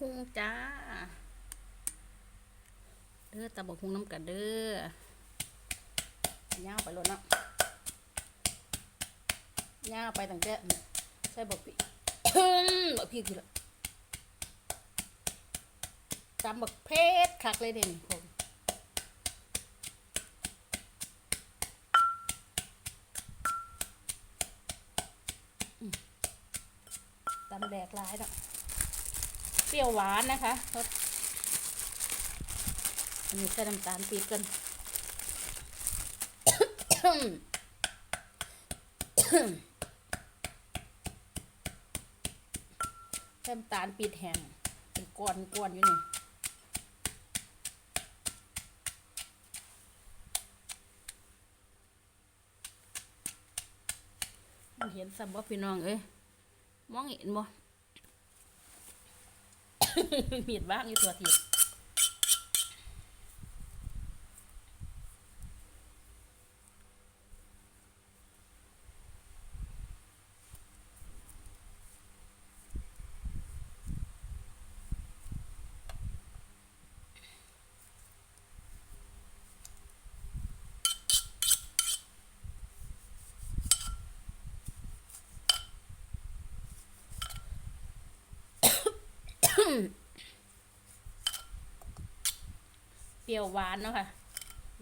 คุงจ้า เด้อตำบักคุงน้ำกันเด้อย่าวไปรถเนาะย่าไปตั้งแต่ใส่บักปีบักพี่คือละตำบักเพชรคักเลยเด่นผมอืมตำแดกร้ายเนาะ เปรี้ยวหวานนะคะรสอันนี้ใส่น้ำตาลปี๊บกันน้ำตาลปี๊บแห้งเป็นก้อนก้อนอยู่นี่เห็นสับบ่พี่น้องเอ้ยมองเห็นบ่ มีดบ้างอยู่ตัวที เปรี้ยวหวานเนาะค่ะ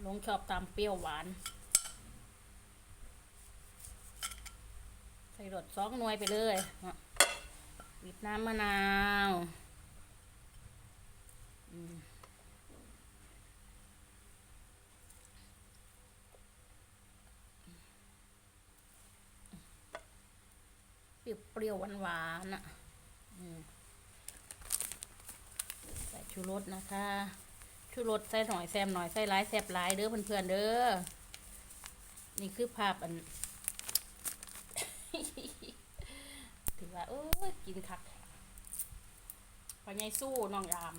ลงชอบตามเปรี้ยวหวาน ใส่รสสองหน่วยไปเลยบีบน้ำมะนาวเปรี้ยวหวานๆอะอืมใส่ชูรสนะคะ ชูรสใส่หน่อยแซมหน่อยใส่หลายแซบหลายเด้อเพื่อนๆเด้อ นี่คือภาพอัน ถือว่า เอ้ยกินคักพอใหญายสู้น้องยาม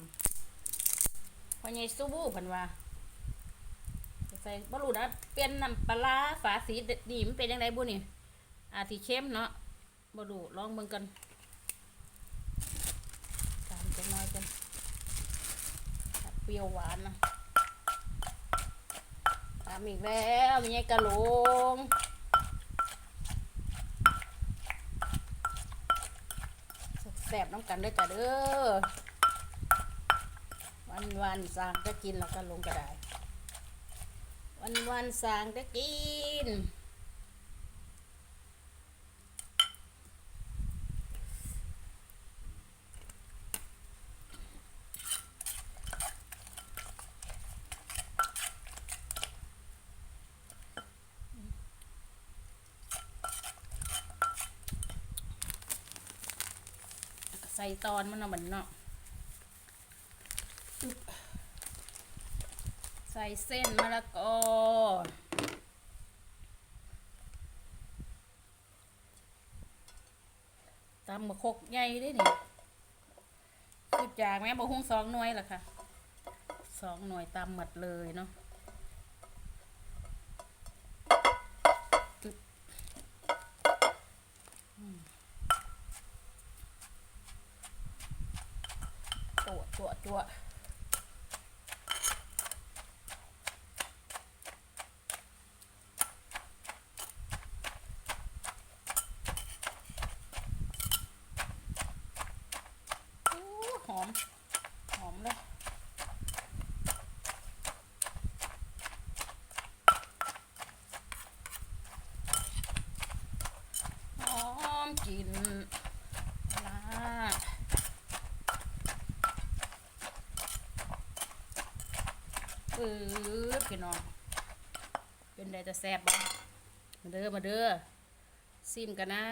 พอใหญายสู้เพันว่าใส่บรูนะเปลี่ยนน้ำปลาร้าฝาสีดีมันเป็นยังไงบุนี่อาสีเข้มเนาะบรูลองเบิ่งกันตามจะน้อยกัน เปรี้ยวหวานนะตามอีกแล้วมีไงกะโหลงแสบน้ำกันด้วยจ้ะเด้อวันวันสางก็กินแล้วก็ลงก็ได้ วันวันสางก็กิน ใส่ตอนมันเอาะบันเนาะใส่เส้นมะละกอตำมะคกใหญ่ได้นี่คือจากแม่บะฮุงสองหน่วยล่ะค่ะสองหน่วยตำหมดเลยเนาะ ตัวตัวตัวอู้หอม หอมเลย หอมกลิ่นปลาร้า ปื๊ดพี่น้อง เป็นไดจะแซ่บบ้มาเด้อ มาเด้อซิมกันนะ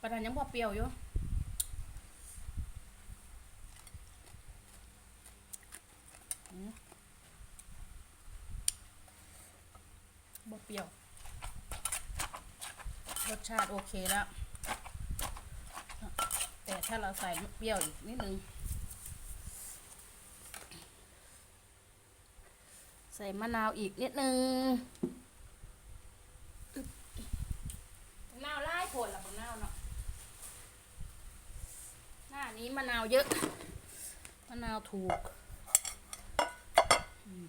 ปานยังพอเปรี้ยวอยู่บ่เปรี้ยว รสชาติโอเคแล้ว ถ้าเราใส่เปรี้ยวอีกนิดนึง ใส่มะนาวอีกนิดนึงมะนาวไล่ผลละมะนาวเนาะหน้านี้มะนาวเยอะ มะนาวถูก อืม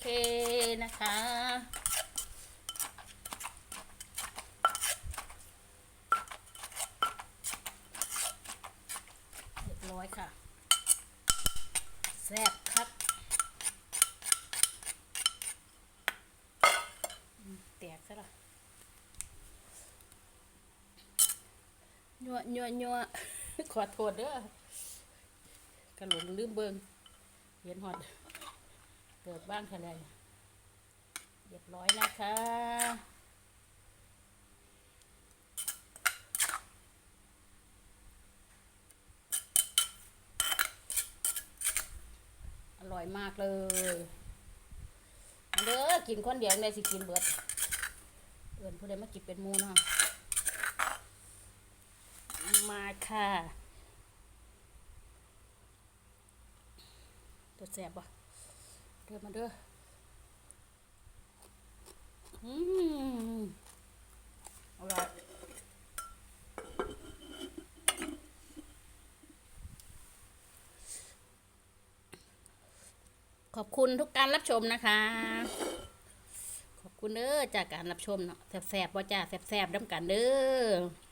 เคนะคะ เรียบร้อยค่ะ แซ่บครับแตกซะละยัวยัวยัวขอโทษเด้อกระหลงลืมเบิงเห็นหอด เกิดบ้างคะแนนเรียบร้อยนะคะอร่อยมากเลยเด้อกินคนเดียวแม่สิกินเบิดเอินผู้ใดมากินเป็นมูนะมาค่ะตัวแสบปะ เดินมาเด้ออืมอร่อยขอบคุณทุกการรับชมนะคะ ขอบคุณเด้อจากการรับชมเนาะแสบๆว่าจ้าแสบๆน้ำกันเด้อ